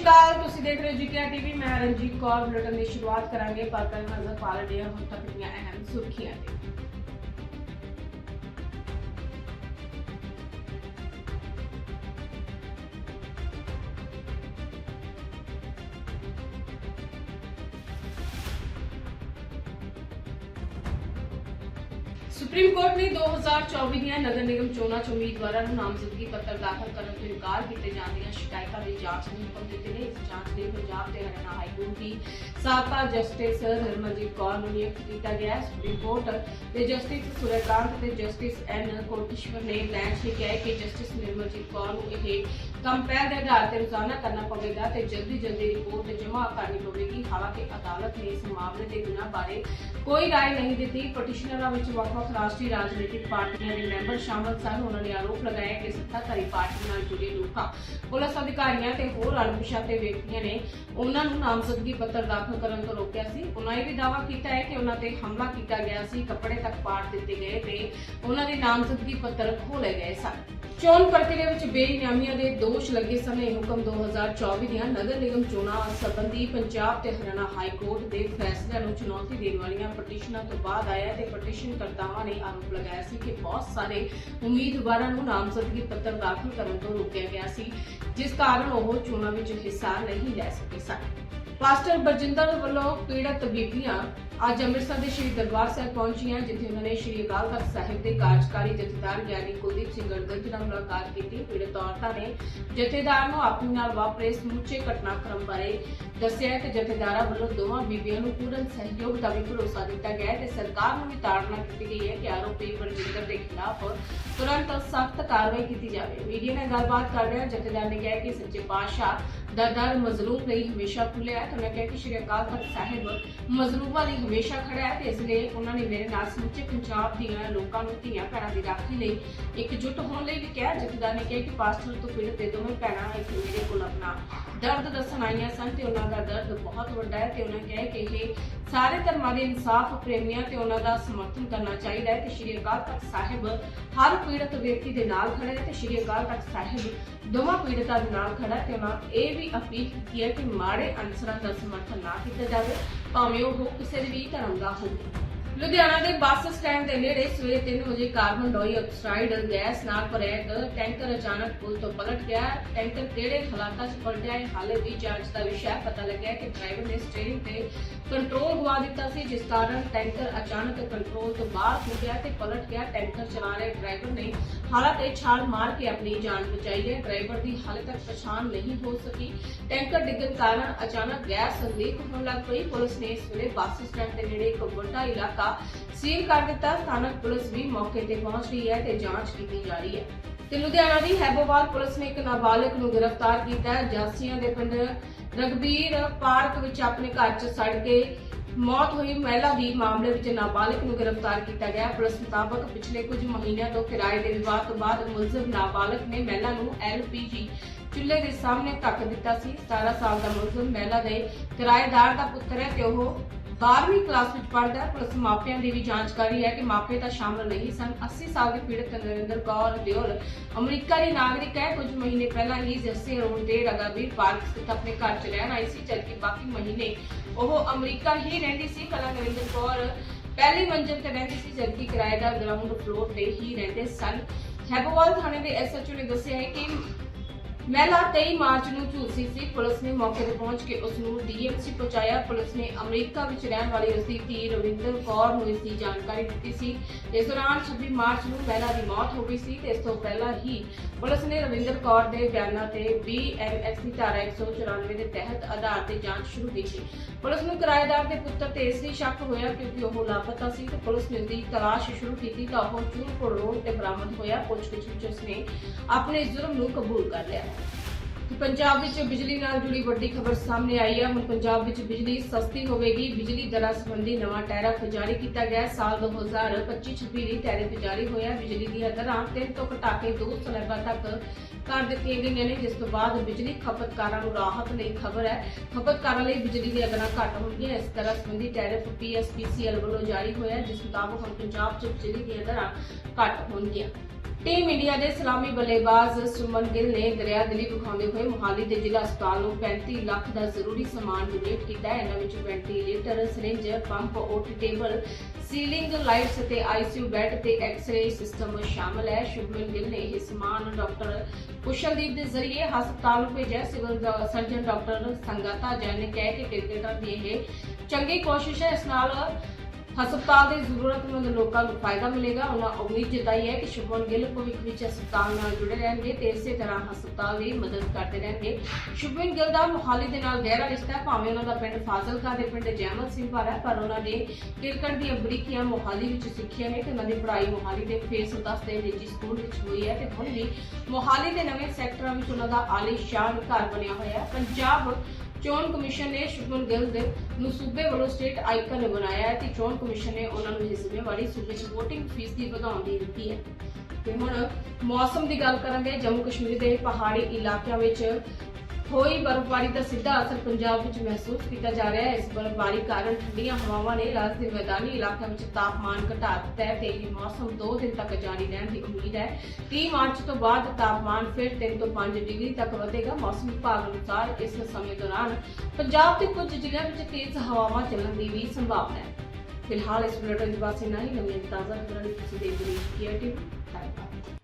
ਸ਼੍ਰੀ ਅਕਾਲ ਤੁਸੀਂ ਦੇਖ ਰਹੇ ਹੋ ਜੀਕੇ ਟੀਵੀ। ਮੈਂ ਰਣਜੀਤ ਕੌਰ, ਬੁਲੇਟਿਨ ਦੀ ਸ਼ੁਰੂਆਤ ਕਰਾਂਗੇ, ਪਰ ਪਹਿਲਾਂ ਨਜ਼ਰ ਪਾ ਲੈਂਦੇ ਹਾਂ ਹੁਣ ਤੱਕ ਦੀਆਂ ਅਹਿਮ ਸੁਰਖੀਆਂ ਤੇ ਸੁਪਰੀਮ ਕੋਰਟ ਨੇ 2024 ਦੀਆਂ ਨਗਰ ਨਿਗਮ ਚੋਣਾਂ 'ਚ ਉਮੀਦਵਾਰਾਂ ਨੂੰ ਨਾਮਜ਼ਦਗੀ ਪੱਤਰ ਦਾਖਲ ਕਰਨ ਤੋਂ ਇਨਕਾਰ ਕੀਤੇ ਜਾਣ ਦੀਆਂ ਸ਼ਿਕਾਇਤਾਂ ਦੀ ਜਾਂਚ ਦੇ ਹੁਕਮ ਦਿੱਤੇ ਨੇ। ਇਸ ਜਾਂਚ ਲਈ ਪੰਜਾਬ ਤੇ ਹਰਿਆਣਾ ਹਾਈ ਕੋਰਟ ਦੀ ਸਾਬਕਾ ਜਸਟਿਸ ਨਿਰਮਲਜੀਤ ਕੌਰ ਨੂੰ ਨਿਯੁਕਤ ਕੀਤਾ ਗਿਆ ਹੈ। ਸੁਪਰੀਮ ਕੋਰਟ ਦੇ ਜਸਟਿਸ ਸੂਰਯਕਾਂਤ ਤੇ ਜਸਟਿਸ ਐਨ ਕੋਟੇਸ਼ਵਰ ਨੇ ਬੈਂਚ ਨੇ ਕਿਹਾ ਕਿ ਜਸਟਿਸ ਨਿਰਮਲਜੀਤ ਕੌਰ ਨੂੰ ਇਹ ਕੰਮ ਪਹਿਲ ਦੇ ਆਧਾਰ ਤੇ ਰੋਜ਼ਾਨਾ ਕਰਨਾ ਪਵੇਗਾ ਤੇ ਜਲਦੀ ਜਲਦੀ ਰਿਪੋਰਟ ਜਮ੍ਹਾਂ ਕਰਨੀ ਪਵੇਗੀ। ਹਾਲਾਂਕਿ ਅਦਾਲਤ ਨੇ ਇਸ ਮਾਮਲੇ ਦੇ ਗੁਨਾ ਬਾਰੇ ਕੋਈ ਰਾਏ ਨਹੀਂ ਦਿੱਤੀ। ਪਟੀਸ਼ਨਰਾਂ ਵਿੱਚ ਵੱਖ-ਵੱਖ ਰਾਸ਼ਟਰੀ ਰਾਜਨੀਤਿਕ ਪਾਰਟੀਆਂ ਦੇ ਮੈਂਬਰ ਸ਼ਾਮਲ ਸਨ। ਉਹਨਾਂ ਨੇ ਆਰੋਪ ਲਗਾਇਆ ਕਿ ਸੱਤਾਧਾਰੀ ਪਾਰਟੀ ਨਾਲ ਜੁੜੇ ਲੋਕਾਂ, ਪੁਲਿਸ ਅਧਿਕਾਰੀਆਂ ਤੇ ਹੋਰ ਅਣਪਛਾਤੇ ਵਿਅਕਤੀਆਂ ਨੇ ਉਹਨਾਂ ਨੂੰ ਨਾਮਜ਼ਦਗੀ ਪੱਤਰ ਦਾਖਲ ਕਰਨ ਤੋਂ ਰੋਕਿਆ ਸੀ। ਉਹਨਾਂ ਇਹ ਵੀ ਦਾਅਵਾ ਕੀਤਾ ਹੈ ਕਿ ਉਹਨਾਂ ਤੇ ਹਮਲਾ ਕੀਤਾ ਗਿਆ ਸੀ, ਕੱਪੜੇ ਤੱਕ ਪਾੜ ਦਿੱਤੇ ਗਏ ਤੇ ਉਹਨਾਂ ਦੇ ਨਾਮਜ਼ਦਗੀ ਪੱਤਰ ਖੋਲੇ ਗਏ ਸਨ। ਚੋਣ ਪ੍ਰਕਿਰਿਆ ਵਿੱਚ ਬੇਇਨਾਮੀਆਂ ਦੇ ਦੋਸ਼ ਲੱਗੇ ਸਨ ਇਹ ਹੁਕਮ 2024 ਦੀਆਂ ਨਗਰ ਨਿਗਮ ਚੋਣਾਂ ਸੰਬੰਧੀ ਪੰਜਾਬ ਤੇ ਹਰਿਆਣਾ ਹਾਈ ਕੋਰਟ ਦੇ ਫੈਸਲਿਆਂ ਨੂੰ ਚੁਣੌਤੀ ਦੇਣ ਵਾਲੀਆਂ ਪਟੀਸ਼ਨਾਂ ਤੋਂ ਬਾਅਦ ਆਇਆ ਤੇ ਪਟੀਸ਼ਨ ਕਰਤਾਵਾਂ ਨੇ ਆਰੋਪ ਲਗਾਇਆ ਸੀ ਕਿ ਬਹੁਤ ਸਾਰੇ ਉਮੀਦਵਾਰਾਂ ਨੂੰ ਨਾਮਜ਼ਦਗੀ ਪੱਤਰ ਦਾਖਲ ਕਰਨ ਤੋਂ ਰੋਕਿਆ ਗਿਆ ਸੀ, ਜਿਸ ਕਾਰਨ ਉਹ ਚੋਣਾਂ ਵਿੱਚ ਹਿੱਸਾ ਨਹੀਂ ਲੈ ਸਕੇ ਸਨ। ਪਾਸਟਰ ਬਰਜਿੰਦਰ ਵੱਲੋਂ ਪੀੜਤ ਬੀਬੀਆਂ ਅੱਜ ਅੰਮ੍ਰਿਤਸਰ ਦੇ ਸ਼੍ਰੀ ਦਰਬਾਰ ਸਾਹਿਬ ਪਹੁੰਚੀਆਂ, ਜਿੱਥੇ ਉਹਨਾਂ ਨੇ ਸ਼੍ਰੀ ਅਕਾਲ ਤਖਤ ਸਾਹਿਬ ਦੇ ਕਾਰਜਕਾਰੀ ਜਥੇਦਾਰ ਗਿਆਨੀ ਕੁਲਦੀਪ ਸਿੰਘ ਗੜਗੜ ਨਾਲ ਮੁਲਾਕਾਤ ਕੀਤੀ। ਪੀੜਤ ਔਰਤਾਂ ਨੇ ਜਥੇਦਾਰ ਨੂੰ ਆਪਣੇ ਨਾਲ ਵਾਪਰੇ ਸਮੁੱਚੇ ਘਟਨਾਕ੍ਰਮ ਬਾਰੇ ਦੱਸਿਆ ਤੇ ਜਥੇਦਾਰਾਂ ਵੱਲੋਂ ਦੋਵਾਂ ਬੀਬੀਆਂ ਨੂੰ ਪੂਰਨ ਸਹਿਯੋਗ ਦਾ ਵੀ ਭਰੋਸਾ ਦਿੱਤਾ ਗਿਆ ਤੇ ਸਰਕਾਰ ਨੂੰ ਵੀ ਤਾੜਨਾ ਕੀਤੀ ਗਈ ਹੈ ਕਿ ਆਰੋਪੀ ਬਲਜਿੰਦਰ ਦੇ ਖਿਲਾਫ ਤੁਰੰਤ ਸਖਤ ਕਾਰਵਾਈ ਕੀਤੀ ਜਾਵੇ। ਮੀਡੀਆ ਨਾਲ ਗੱਲਬਾਤ ਕਰਦਿਆਂ ਜਥੇਦਾਰ ਨੇ ਕਿਹਾ ਕਿ ਸੱਚੇ ਪਾਤਸ਼ਾਹ ਦਾ ਦਰ ਮਜ਼ਲੂਮ ਲਈ ਹਮੇਸ਼ਾ ਖੁੱਲਿਆ ਹੈ, ਤੇ ਕਿਹਾ ਕਿ ਸ਼੍ਰੀ ਅਕਾਲ ਤਖਤ ਸਾਹਿਬ ਮਜ਼ਲੂਮਾਂ ਲਈ ਹਮੇਸ਼ਾ ਖੜਾ ਹੈ ਤੇ ਇਸ ਲਈ ਉਹਨਾਂ ਨੇ ਮੇਰੇ ਨਾਲ ਸਮੁੱਚੇ ਪੰਜਾਬ ਦੀਆਂ ਲੋਕਾਂ ਨੂੰ ਧੀਆਂ ਭੈਣਾਂ ਦੀ ਰਾਖੀ ਲਈ ਇਕਜੁੱਟ ਹੋਣ ਲਈ ਵੀ ਕਿਹਾ। ਜਥੇਦਾਰ ਨੇ ਕਿਹਾ ਕਿ ਪਾਸਟਰ ਤੋਂ ਪੀੜਤ ਦੇ ਦੋਵੇਂ ਭੈਣਾਂ ਇੱਥੇ ਮੇਰੇ ਕੋਲ ਆਪਣਾ ਦਰਦ ਦੱਸਣ ਆਈਆਂ ਸਨ ਤੇ ਉਹਨਾਂ ਦਾ ਦਰਦ ਬਹੁਤ ਵੱਡਾ ਹੈ ਤੇ ਉਹਨਾਂ ਕਿਹਾ ਕਿ ਇਹ ਸਾਰੇ ਧਰਮਾਂ ਦੇ ਇਨਸਾਫ ਪ੍ਰੇਮੀਆਂ ਤੇ ਉਹਨਾਂ ਦਾ ਸਮਰਥਨ ਕਰਨਾ ਚਾਹੀਦਾ ਹੈ ਤੇ ਸ਼੍ਰੀ ਅਕਾਲ ਤਖਤ ਸਾਹਿਬ ਹਰ ਪੀੜਤ ਵਿਅਕਤੀ ਦੇ ਨਾਲ ਖੜਾ ਹੈ ਤੇ ਸ਼੍ਰੀ ਅਕਾਲ ਤਖਤ ਸਾਹਿਬ ਦੋਵਾਂ ਪੀੜਤਾਂ ਦੇ ਨਾਲ ਖੜਾ ਹੈ ਤੇ ਉਹਨਾਂ ਇਹ ਵੀ ਅਪੀਲ ਕੀਤੀ ਹੈ ਕਿ ਮਾੜੇ ਅਨਸਰਾਂ ਦਾ ਸਮਰਥਨ ਨਾ ਕੀਤਾ ਜਾਵੇ, ਭਾਵੇਂ ਉਹ ਕਿਸੇ ਵੀ ਧਰਮ ਦਾ ਹੋਵੇ। ਲੁਧਿਆਣਾ ਦੇ ਬੱਸ ਸਟੈਂਡ ਦੇ ਨੇੜੇ ਸਵੇਰੇ 3 ਵਜੇ ਕਾਰਬਨ ਡਾਈਆਕਸਾਈਡ ਗੈਸ ਨਾਲ ਭਰਿਆ ਇੱਕ ਟੈਂਕਰ ਅਚਾਨਕ ਪੁਲ ਤੋਂ ਪਲਟ ਗਿਆ। ਟੈਂਕਰ ਕਿਹੜੇ ਹਾਲਾਤਾਂ 'ਚ ਪਲਟਿਆ ਹੈ, ਹਾਲੇ ਵੀ ਜਾਂਚ ਦਾ ਵਿਸ਼ਾ ਪਤਾ ਲੱਗਿਆ ਕਿ ਡਰਾਈਵਰ ਨੇ ਸਟੀਅਰਿੰਗ ਤੇ ਕੰਟਰੋਲ ਗਵਾ ਦਿੱਤਾ ਸੀ, ਜਿਸ ਕਾਰਨ ਟੈਂਕਰ ਅਚਾਨਕ ਕੰਟਰੋਲ ਤੋਂ ਬਾਹਰ ਹੋ ਗਿਆ ਤੇ ਪਲਟ ਗਿਆ। ਟੈਂਕਰ ਚਲਾ ਰਹੇ ਡਰਾਈਵਰ ਨੇ ਹਾਲਾਤ ਛਾਲ ਮਾਰ ਕੇ ਆਪਣੀ ਜਾਨ ਬਚਾਈ ਹੈ। ਡਰਾਈਵਰ ਦੀ ਹਾਲੇ ਤੱਕ ਪਛਾਣ ਨਹੀਂ ਹੋ ਸਕੀ। ਟੈਂਕਰ ਡਿੱਗਣ ਕਾਰਨ ਅਚਾਨਕ ਗੈਸ ਲੀਕ ਹੋਣ ਲੱਗ ਪਈ। ਪੁਲਿਸ ਨੇ ਇਸ ਵੇਲੇ ਬੱਸ ਸਟੈਂਡ ਦੇ ਨੇੜੇ ਇੱਕ ਵੱਡਾ ਇਲਾਕਾ ਸੀਲ ਕਰ ਦਿੱਤਾ, ਸਥਾਨਕ ਪੁਲਿਸ ਵੀ ਮੌਕੇ ਤੇ ਪਹੁੰਚ ਗਈ ਹੈ ਤੇ ਜਾਂਚ ਕੀਤੀ ਜਾ ਰਹੀ ਹੈ। ਤੇ ਲੁਧਿਆਣਾ ਦੀ ਹੈਬੋਵਾਲ ਪੁਲਿਸ ਨੇ ਇੱਕ ਨਾਬਾਲਗ ਨੂੰ ਗ੍ਰਿਫਤਾਰ ਕੀਤਾ ਹੈ। ਜਾਸੀਆਂ ਦੇ ਪਿੰਡ ਰਗਬੀਰ ਪਾਰਕ ਵਿੱਚ ਆਪਣੇ ਘਰ 'ਚ ਸੜ ਕੇ ਮੌਤ ਹੋਈ। ਮਹਿਲਾ ਦੀ ਮਾਮਲੇ ਵਿੱਚ ਨਾਬਾਲਗ ਨੂੰ ਗ੍ਰਿਫਤਾਰ ਕੀਤਾ ਗਿਆ ਪੁਲਿਸ ਮੁਤਾਬਕ ਪਿਛਲੇ ਕੁਝ ਮਹੀਨਿਆਂ ਤੋਂ ਕਿਰਾਏ ਦੇ ਵਿਵਾਦ ਤੋਂ ਬਾਅਦ ਮੁਲਜ਼ਮ ਨਾਬਾਲਗ ਨੇ ਮਹਿਲਾ ਨੂੰ ਐਲਪੀਜੀ ਚੁੱਲ੍ਹੇ ਦੇ ਸਾਹਮਣੇ ਧੱਕ ਦਿੱਤਾ ਸੀ। 17 ਸਾਲ ਦਾ ਮੁਲਜ਼ਮ ਮਹਿਲਾ ਦੇ ਕਿਰਾਏਦਾਰ ਦਾ ਪੁੱਤਰ ਹੈ ਤੇ ਉਹ 12ਵੀਂ ਕਲਾਸ ਵਿੱਚ ਪੜ੍ਹਦਾ ਪੁਲਿਸ ਮਾਪਿਆਂ ਦੀ ਵੀ ਜਾਂਚ ਕਰ ਰਹੀ ਹੈ ਕਿ ਮਾਪੇ ਤਾਂ ਸ਼ਾਮਲ ਨਹੀਂ ਸਨ। 80 ਸਾਲ ਦੀ ਪੀੜਤ ਨਰਿੰਦਰ ਕੌਰ ਦਿਓਲ ਅਮਰੀਕਾ ਦੀ ਨਾਗਰਿਕ ਹੈ। ਕੁਝ ਮਹੀਨੇ ਪਹਿਲਾਂ ਹੀ ਜੱਸੇ ਰੋਡ ਦੇ ਰਗਾਵੀਰ ਪਾਰਕ ਸਥਿਤ ਆਪਣੇ ਘਰ 'ਚ ਰਹਿਣ ਆਈ ਸੀ, ਜਦਕਿ ਬਾਕੀ ਮਹੀਨੇ ਉਹ ਅਮਰੀਕਾ ਹੀ ਰਹਿੰਦੀ ਸੀ। ਕਲਾ ਨਰਿੰਦਰ ਕੌਰ ਪਹਿਲੀ ਮੰਜ਼ਿਲ ਤੇ ਰਹਿੰਦੀ ਸੀ, ਜਦਕਿ ਕਿਰਾਏਦਾਰ ਗਰਾਊਂਡ ਫਲੋਰ ਤੇ ਹੀ ਰਹਿੰਦੇ ਸਨ। ਹੈਬੋਵਾਲ ਥਾਣੇ ਦੇ ਐਸਐਚਓ ਨੇ ਦੱਸਿਆ ਹੈ ਕਿ ਮਹਿਲਾ 23 ਮਾਰਚ ਨੂੰ ਝੂਲਸੀ ਸੀ ਪੁਲਿਸ ਨੇ ਮੌਕੇ ਤੇ ਪਹੁੰਚ ਕੇ ਉਸ ਨੂੰ ਡੀਐਮਸੀ ਪਹੁੰਚਾਇਆ। ਪੁਲਿਸ ਨੇ ਅਮਰੀਕਾ ਵਿੱਚ ਰਹਿਣ ਵਾਲੀ ਉਸ ਦੀ ਧੀ ਰਵਿੰਦਰ ਕੌਰ ਨੂੰ ਇਸ ਦੀ ਜਾਣਕਾਰੀ ਦਿੱਤੀ ਸੀ। ਇਸ ਦੌਰਾਨ 26 ਮਾਰਚ ਨੂੰ ਮਹਿਲਾ ਦੀ ਮੌਤ ਹੋ ਗਈ ਸੀ ਤੇ ਇਸ ਤੋਂ ਪਹਿਲਾਂ ਹੀ ਪੁਲਿਸ ਨੇ ਰਵਿੰਦਰ ਕੌਰ ਦੇ ਬਿਆਨਾਂ ਤੇ ਬੀਐਨਐਕਸ ਦੀ ਧਾਰਾ 194 ਦੇ ਤਹਿਤ ਆਧਾਰ ਤੇ ਜਾਂਚ ਸ਼ੁਰੂ ਕੀਤੀ। ਪੁਲਿਸ ਨੂੰ ਕਿਰਾਏਦਾਰ ਦੇ ਪੁੱਤਰ ਤੇ ਇਸ ਲਈ ਸ਼ੱਕ ਹੋਇਆ ਕਿਉਂਕਿ ਉਹ ਲਾਪਤਾ ਸੀ ਤੇ ਪੁਲਿਸ ਨੇ ਉਸ ਦੀ ਤਲਾਸ਼ ਸ਼ੁਰੂ ਕੀਤੀ ਤਾਂ ਉਹ ਚੂਰਪੁਰ ਰੋਡ ਤੇ ਬਰਾਮਦ ਹੋਇਆ। ਪੁੱਛਗਿੱਛ ਵਿੱਚ ਉਸਨੇ ਆਪਣੇ ਜੁਰਮ ਨੂੰ ਕਬੂਲ ਕਰ ਲਿਆ। ਪੰਜਾਬ ਵਿੱਚ ਬਿਜਲੀ ਨਾਲ ਜੁੜੀ ਵੱਡੀ ਖਬਰ ਸਾਹਮਣੇ ਆਈ ਹੈ ਹੁਣ ਪੰਜਾਬ ਵਿੱਚ ਬਿਜਲੀ ਸਸਤੀ ਹੋਵੇਗੀ ਬਿਜਲੀ ਦਰਾਂ ਸੰਬੰਧੀ ਨਵਾਂ ਟੈਰਫ ਜਾਰੀ ਕੀਤਾ ਗਿਆ। ਹੈ। ਸਾਲ 2025-26 ਲਈ ਟੈਰਿਫ ਜਾਰੀ ਹੋਇਆ। ਬਿਜਲੀ ਦੀਆਂ ਦਰਾਂ 3 ਤੋਂ ਘਟਾ ਕੇ 2 ਸਲੈਬਾਂ ਤੱਕ ਕਰ ਦਿੱਤੀਆਂ ਗਈਆਂ ਨੇ, ਜਿਸ ਤੋਂ ਬਾਅਦ ਬਿਜਲੀ ਖਪਤਕਾਰਾਂ ਨੂੰ ਰਾਹਤ ਲਈ ਖਬਰ ਹੈ। ਖਪਤਕਾਰਾਂ ਲਈ ਬਿਜਲੀ ਦੀਆਂ ਦਰਾਂ ਘੱਟ ਹੋਣਗੀਆਂ। ਇਸ ਤਰ੍ਹਾਂ ਸੰਬੰਧੀ ਟੈਰਿਫ ਪੀਐਸਪੀਸੀਐਲ ਵੱਲੋਂ ਜਾਰੀ ਹੋਇਆ, ਜਿਸ ਮੁਤਾਬਕ ਹੁਣ ਪੰਜਾਬ 'ਚ ਬਿਜਲੀ ਦੀਆਂ ਦਰਾਂ ਘੱਟ ਹੋਣਗੀਆਂ। ਟੀਮ ਇੰਡੀਆ ਦੇ ਸਲਾਮੀ ਬੱਲੇਬਾਜ਼ ਸੁਮਨ ਗਿੱਲ ਨੇ ਦਰਿਆ ਦਿਲੀ ਵਿਖਾਉਂਦੇ ਹੋਏ ਮੁਹਾਲੀ ਦੇ ਜ਼ਿਲ੍ਹਾ ਹਸਪਤਾਲ ਨੂੰ 35 ਲੱਖ ਦਾ ਜ਼ਰੂਰੀ ਸਮਾਨ ਡੋਨੇਟ ਕੀਤਾ ਹੈ। ਇਹਨਾਂ ਵਿੱਚ ventilator syringe pump OT table ceiling lights ਅਤੇ ਆਈਸੀਯੂ ਬੈੱਡ ਤੇ ਐਕਸ-ਰੇ ਸਿਸਟਮ ਸ਼ਾਮਲ ਹੈ। ਸ਼ੁਭਮਨ ਗਿੱਲ ਨੇ ਇਹ ਸਮਾਨ ਡਾਕਟਰ ਕੁਸ਼ਲਦੀਪ ਦੇ ਜ਼ਰੀਏ ਹਸਪਤਾਲ ਨੂੰ ਭੇਜਿਆ। Civil surgeon doctor Sangeeta Jain ਨੇ ਕਿਹਾ ਕਿ ਕ੍ਰਿਕਟਰ ਦੀ ਇਹ ਚੰਗੀ ਕੋਸ਼ਿਸ਼ ਹੈ। ਇਸ ਨਾਲ ਹਸਪਤਾਲ ਦੇ ਜ਼ਰੂਰਤਮੰਦ ਲੋਕਾਂ ਨੂੰ ਫਾਇਦਾ ਮਿਲੇਗਾ। ਉਹਨਾਂ ਉਮੀਦ ਜਤਾਈ ਹੈ ਕਿ ਸ਼ੁਭਮਨ ਗਿੱਲ ਭਵਿੱਖ ਵਿੱਚ ਹਸਪਤਾਲ ਨਾਲ ਜੁੜੇ ਰਹਿਣਗੇ ਤੇ ਇਸੇ ਤਰ੍ਹਾਂ ਹਸਪਤਾਲ ਦੀ ਮਦਦ ਕਰਦੇ ਰਹਿਣਗੇ। ਸ਼ੁਭਮਨ ਗਿੱਲ ਦਾ ਮੁਹਾਲੀ ਦੇ ਨਾਲ ਗਹਿਰਾ ਰਿਸ਼ਤਾ ਹੈ। ਭਾਵੇਂ ਉਹਨਾਂ ਦਾ ਪਿੰਡ ਫਾਜ਼ਿਲਕਾ ਦੇ ਪਿੰਡ ਜੈਮਲ ਸਿੰਘ ਪਰ ਹੈ, ਪਰ ਉਹਨਾਂ ਨੇ ਕ੍ਰਿਕਟ ਦੀਆਂ ਬਰੀਕੀਆਂ ਮੁਹਾਲੀ ਵਿੱਚ ਸਿੱਖੀਆਂ ਨੇ ਤੇ ਉਹਨਾਂ ਦੀ ਪੜ੍ਹਾਈ ਮੁਹਾਲੀ ਦੇ ਫੇਸ 10 ਦੇ ਨਿੱਜੀ ਸਕੂਲ ਵਿੱਚ ਹੋਈ ਹੈ ਤੇ ਹੁਣ ਵੀ ਮੁਹਾਲੀ ਦੇ ਨਵੇਂ ਸੈਕਟਰਾਂ ਵਿੱਚ ਉਹਨਾਂ ਦਾ ਆਲੀਸ਼ਾਨ ਘਰ ਬਣਿਆ ਹੋਇਆ ਹੈ। ਪੰਜਾਬ ਚੋਣ ਕਮਿਸ਼ਨ ਨੇ ਸ਼ੁਭਨ ਗਿੱਲ ਦੇ ਨੂੰ ਸੂਬੇ ਵੱਲੋਂ ਸਟੇਟ ਆਈਕਨ ਬਣਾਇਆ ਹੈ ਤੇ ਚੋਣ ਕਮਿਸ਼ਨ ਨੇ ਉਹਨਾਂ ਨੂੰ ਇਹ ਜ਼ਿੰਮੇਵਾਰੀ ਸੂਬੇ 'ਚ VOTING ਫੀਸ ਦੀ ਵਧਾਉਣ ਦੀ ਦਿੱਤੀ ਹੈ। ਤੇ ਹੁਣ ਮੌਸਮ ਦੀ ਗੱਲ ਕਰਾਂਗੇ ਜੰਮੂ ਕਸ਼ਮੀਰ ਦੇ ਪਹਾੜੀ ਇਲਾਕਿਆਂ ਵਿੱਚ ਹੋਈ ਬਰਫ਼ਬਾਰੀ ਦਾ ਸਿੱਧਾ ਅਸਰ ਪੰਜਾਬ ਵਿੱਚ ਮਹਿਸੂਸ ਕੀਤਾ ਜਾ ਰਿਹਾ ਹੈ। ਇਸ ਬਰਫ਼ਬਾਰੀ ਕਾਰਨ ਠੰਡੀਆਂ ਹਵਾਵਾਂ ਨੇ ਰਾਜ ਦੇ ਮੈਦਾਨੀ ਇਲਾਕਿਆਂ ਵਿੱਚ ਤਾਪਮਾਨ ਘਟਾ ਦਿੱਤਾ ਹੈ ਤੇ ਇਹ ਮੌਸਮ 2 ਦਿਨ ਤੱਕ ਜਾਰੀ ਰਹਿਣ ਦੀ ਉਮੀਦ ਹੈ। 30 ਮਾਰਚ ਤੋਂ ਬਾਅਦ ਤਾਪਮਾਨ ਫਿਰ 3 ਤੋਂ 5 ਡਿਗਰੀ ਤੱਕ ਵਧੇਗਾ। ਮੌਸਮ ਵਿਭਾਗ ਅਨੁਸਾਰ ਇਸ ਸਮੇਂ ਦੌਰਾਨ ਪੰਜਾਬ ਦੇ ਕੁਝ ਜ਼ਿਲ੍ਹਿਆਂ ਵਿੱਚ ਤੇਜ਼ ਹਵਾਵਾਂ ਚੱਲਣ ਦੀ ਵੀ ਸੰਭਾਵਨਾ ਹੈ। ਫਿਲਹਾਲ ਇਸ ਬੁਲੇਟਿਨ ਦੇ ਬਾਅਦ ਇੰਨਾ ਹੀ ਨਵੀਆਂ ਤਾਜ਼ਾ ਖਬਰਾਂ ਲਈ ਤੁਸੀਂ ਦੇਖ ਰਹੇ ਕੇਆਰਟੀ ਧੰਨਵਾਦ।